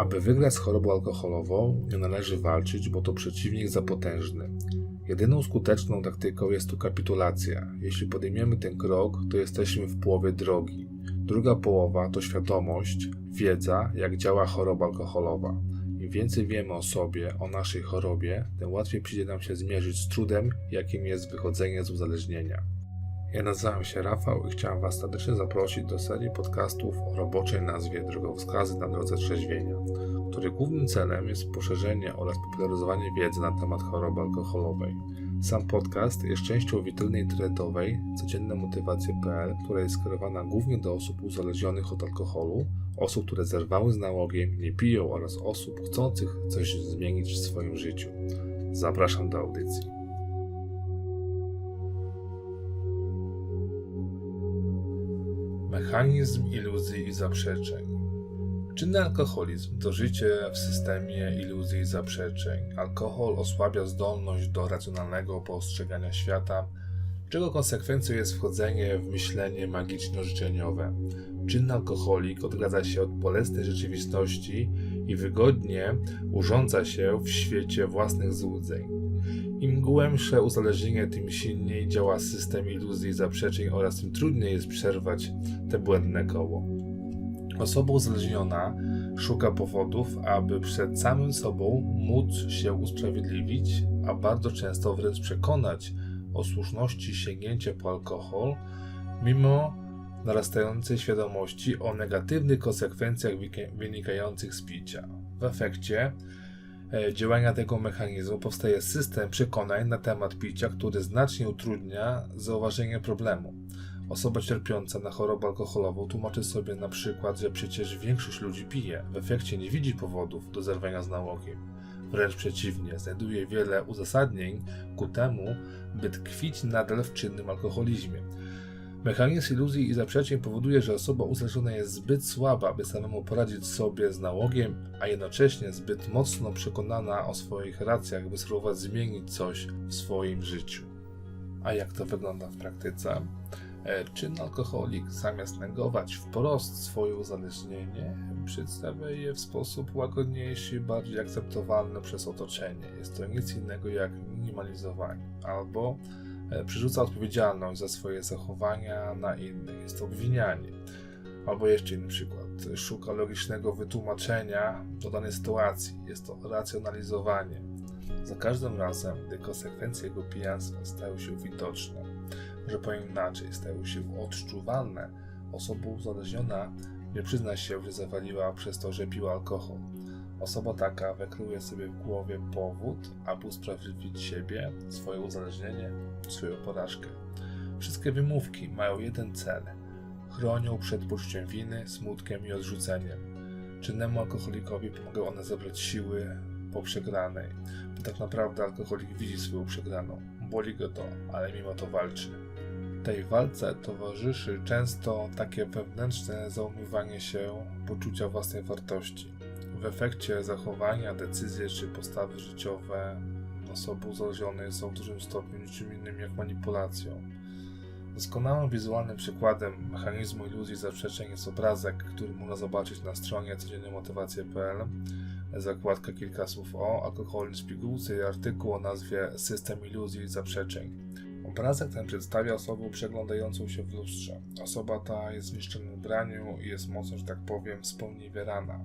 Aby wygrać z chorobą alkoholową, nie należy walczyć, bo to przeciwnik za potężny. Jedyną skuteczną taktyką jest tu kapitulacja. Jeśli podejmiemy ten krok, to jesteśmy w połowie drogi. Druga połowa to świadomość, wiedza, jak działa choroba alkoholowa. Im więcej wiemy o sobie, o naszej chorobie, tym łatwiej przyjdzie nam się zmierzyć z trudem, jakim jest wychodzenie z uzależnienia. Ja nazywam się Rafał i chciałem Was serdecznie zaprosić do serii podcastów o roboczej nazwie Drogowskazy na drodze trzeźwienia, której głównym celem jest poszerzenie oraz popularyzowanie wiedzy na temat choroby alkoholowej. Sam podcast jest częścią witryny internetowej codziennemotywacje.pl, która jest skierowana głównie do osób uzależnionych od alkoholu, osób, które zerwały z nałogiem, nie piją oraz osób chcących coś zmienić w swoim życiu. Zapraszam do audycji. Mechanizm iluzji i zaprzeczeń. Czynny alkoholizm to życie w systemie iluzji i zaprzeczeń. Alkohol osłabia zdolność do racjonalnego postrzegania świata, czego konsekwencją jest wchodzenie w myślenie magiczno-życzeniowe. Czynny alkoholik odgradza się od bolesnej rzeczywistości i wygodnie urządza się w świecie własnych złudzeń. Im głębsze uzależnienie, tym silniej działa system iluzji i zaprzeczeń oraz tym trudniej jest przerwać te błędne koło. Osoba uzależniona szuka powodów, aby przed samym sobą móc się usprawiedliwić, a bardzo często wręcz przekonać o słuszności sięgnięcia po alkohol, mimo narastającej świadomości o negatywnych konsekwencjach wynika- wynikających z picia. W efekcie e, działania tego mechanizmu powstaje system przekonań na temat picia, który znacznie utrudnia zauważenie problemu. Osoba cierpiąca na chorobę alkoholową tłumaczy sobie na przykład, że przecież większość ludzi pije, w efekcie nie widzi powodów do zerwania z nałogiem. Wręcz przeciwnie, znajduje wiele uzasadnień ku temu, by tkwić nadal w czynnym alkoholizmie. Mechanizm iluzji i zaprzeczeń powoduje, że osoba uzależniona jest zbyt słaba, by samemu poradzić sobie z nałogiem, a jednocześnie zbyt mocno przekonana o swoich racjach, by spróbować zmienić coś w swoim życiu. A jak to wygląda w praktyce? E, Czynny alkoholik, zamiast negować wprost swoje uzależnienie, przedstawia je w sposób łagodniejszy bardziej akceptowalny przez otoczenie. Jest to nic innego jak minimalizowanie albo przerzuca odpowiedzialność za swoje zachowania na innych. Jest to obwinianie. Albo jeszcze inny przykład. Szuka logicznego wytłumaczenia do danej sytuacji. Jest to racjonalizowanie. Za każdym razem, gdy konsekwencje jego pijaństwa stają się widoczne, że powiem inaczej, stały się odczuwalne, osoba uzależniona nie przyzna się, że zawaliła przez to, że piła alkohol. Osoba taka wykreuje sobie w głowie powód, aby usprawiedliwić siebie, swoje uzależnienie, swoją porażkę. Wszystkie wymówki mają jeden cel. Chronią przed poczuciem winy, smutkiem i odrzuceniem. Czynnemu alkoholikowi pomagają one zebrać siły po przegranej, bo tak naprawdę alkoholik widzi swoją przegraną. Boli go to, ale mimo to walczy. Tej walce towarzyszy często takie wewnętrzne załamywanie się poczucia własnej wartości. W efekcie zachowania, decyzje czy postawy życiowe osoby uzależnionej są w dużym stopniu niczym innym jak manipulacją. Doskonałym wizualnym przykładem mechanizmu iluzji zaprzeczeń jest obrazek, który można zobaczyć na stronie codziennemotywacje.pl. Zakładka kilka słów o alkoholizm pigułce i artykuł o nazwie System iluzji i zaprzeczeń. Obrazek ten przedstawia osobę przeglądającą się w lustrze. Osoba ta jest w niszczonym ubraniu i jest mocno, że tak powiem, sponiewierana.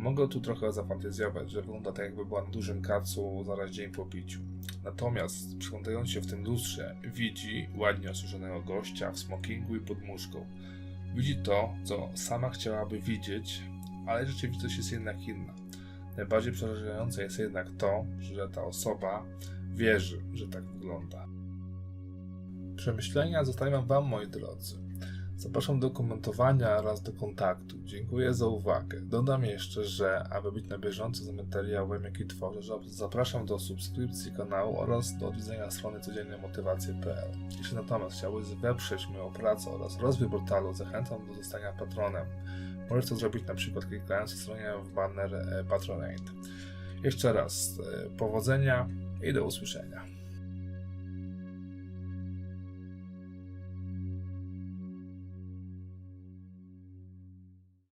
Mogę tu trochę zafantazjować, że wygląda tak jakby była na dużym kacu zaraz dzień po piciu. Natomiast przyglądając się w tym lustrze, widzi ładnie osuszonego gościa w smokingu i pod muszką. Widzi to, co sama chciałaby widzieć, ale rzeczywistość jest jednak inna. Najbardziej przerażające jest jednak to, że ta osoba wierzy, że tak wygląda. Przemyślenia zostawiam Wam, moi drodzy. Zapraszam do komentowania oraz do kontaktu. Dziękuję za uwagę. Dodam jeszcze, że aby być na bieżąco z materiałem, jaki tworzę, zapraszam do subskrypcji kanału oraz do odwiedzenia strony codziennemotywacje.pl. Jeśli natomiast chciałbyś wesprzeć moją pracę oraz rozwój portalu, zachęcam do zostania patronem. Możesz to zrobić na przykład klikając w stronie w banner e, Patronate. Jeszcze raz e, powodzenia i do usłyszenia.